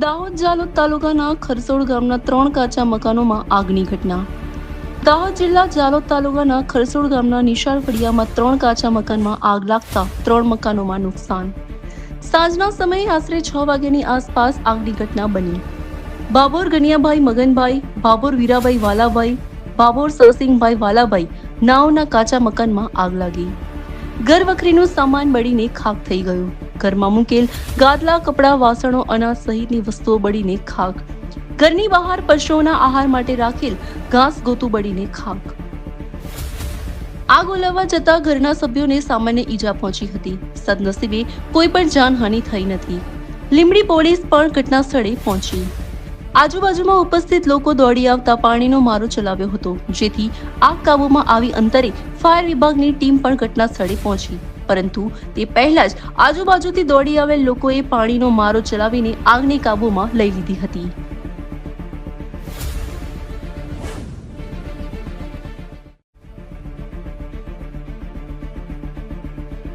દાહોદ જાલોદ તાલુકાના ખરસોડ ગામના ત્રણ કાચા મકાનોમાં આગની ઘટના. દાહોદ જિલ્લા જાલોદ તાલુકાના ખરસોડ ગામના નિશાળ ફળિયામાં ત્રણ કાચા મકાનમાં આગ લાગતા ત્રણ મકાનોમાં નુકસાન. સાંજના સમયે આશરે છ વાગ્યાની આસપાસ આગની ઘટના બની. બાબોર ગનિયાભાઈ, મગનભાઈ, બાબોર વીરાભાઈ વાલાભાઈ, બાબોર સરસિંહભાઈ વાલાભાઈ નાવના કાચા મકાનમાં આગ લાગી. ઘર વખરીનું સામાન બળીને ખાક થઈ ગયું. ઘરમાં મૂકેલ ગાદલા કપડાં, વાસણો અનાજ સહિતની વસ્તુઓ બળીને ખાક ઘરની બહાર પશુઓના આહાર માટે રાખેલ ઘાસ ગોતું બળીને ખાક આગ ઓલવવા જતા ઘરના સભ્યોને સામાન્ય ઈજા પહોંચી હતી. સદનસીબે કોઈ પણ જાનહાનિ થઈ નથી. લીમડી પોલીસ પણ ઘટના સ્થળે પહોંચી. આજુબાજુમાં ઉપસ્થિત લોકો દોડી આવતા પાણીનો મારો ચલાવ્યો હતો, જેથી આગ કાબૂમાં આવી અંતરે ફાયર વિભાગની ટીમ પણ ઘટના સ્થળે પહોંચી. પરંતુ તે પહેલા જ આજુબાજુથી દોડી આવેલ લોકોએ પાણીનો મારો ચલાવીને આગને કાબૂમાં લઈ લીધી હતી.